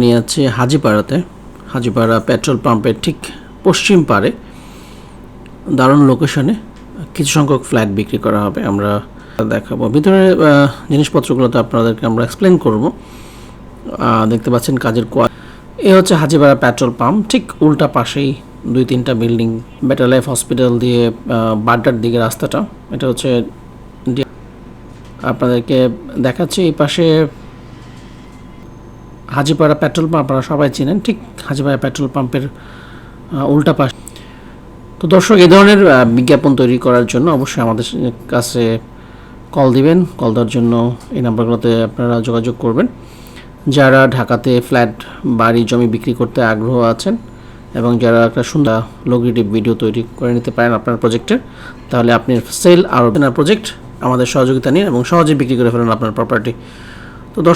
নিয়ে যাচ্ছি হাজিপাড়াতে। হাজিপাড়া পেট্রোল পাম্পের ঠিক পশ্চিম পারে দারুণ লোকেশনে কিছু সংখ্যক ফ্ল্যাট বিক্রি করা হবে। আমরা দেখাবো। ভিতরে জিনিসপত্রগুলো তো আপনাদেরকে আমরা এক্সপ্লেন করব। দেখতে পাচ্ছেন কাজের কোয়া এ হচ্ছে হাজিপাড়া পেট্রোল পাম্প। ঠিক উল্টা পাশেই দুই তিনটা বিল্ডিং। বেটার লাইফ হসপিটাল দিয়ে বাড্ডার দিকে রাস্তাটা। এটা হচ্ছে আপনাদেরকে দেখাচ্ছি এই পাশে হাজিপাড়া পেট্রোল পাম্প, আপনারা সবাই চিনেন, ঠিক হাজিপাড়া পেট্রোল পাম্পের উল্টা পাশ। তো দর্শক এই ধরনের বিজ্ঞাপন তৈরি করার জন্য অবশ্যই আমাদের কাছে কল দিবেন। কল দেওয়ার জন্য এই নাম্বারগুলোতে আপনারা যোগাযোগ করবেন। যারা ঢাকাতে ফ্ল্যাট, বাড়ি, জমি বিক্রি করতে আগ্রহ আছেন এবং যারা একটা সুন্দর লোগ্রেটিভ ভিডিও তৈরি করে নিতে পারেন আপনার প্রজেক্টের তাহলে আপনি সেল আর প্রজেক্ট আমাদের সহযোগিতা নিন এবং সহজে বিক্রি করে ফেলেন আপনার প্রপার্টি তো দর্শক